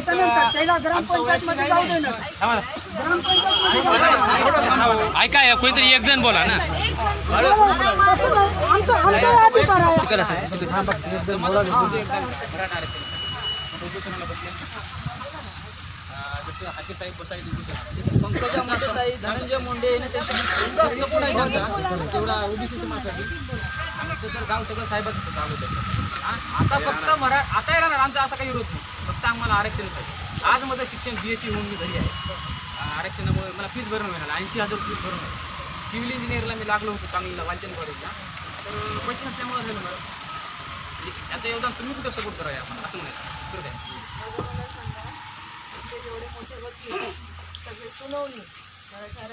त्याला ग्रामपंचायतमध्ये जाऊ दे ना. ग्रामपंचायतमध्ये जाऊ दे. ऐका या कोणीतरी एक जण बोला ना. आमचं जसं हाके साहेब पंकजा मुंडेताई धनंजय मुंडे सपोर्ट आहे त्यांचा तेवढा ओबीसी समाजासाठी आमचं तर गाव सगळं साहेबाचं होतं? आता फक्त मरा आता येणार आमचा असा काही विरोध नाही. फक्त आम्हाला आरक्षण पाहिजे. आज माझं शिक्षण बी एस सी होऊन मी घरी आहे. आरक्षणामुळे मला फीज भरणं मिळालं ऐंशी हजार फीस भरणं आहे सिव्हिल इंजिनिअरला मी लागलो होतो चांगलीला वालचंद कॉलेजला तर पैसे नसल्यामुळे झालं मला. म्हणजे याचं योगदान तुम्ही कुठं सपोर्ट करा आपण? असं नाही दुसरं काय एवढे मोठे वकील सगळे सुनावणी मराठा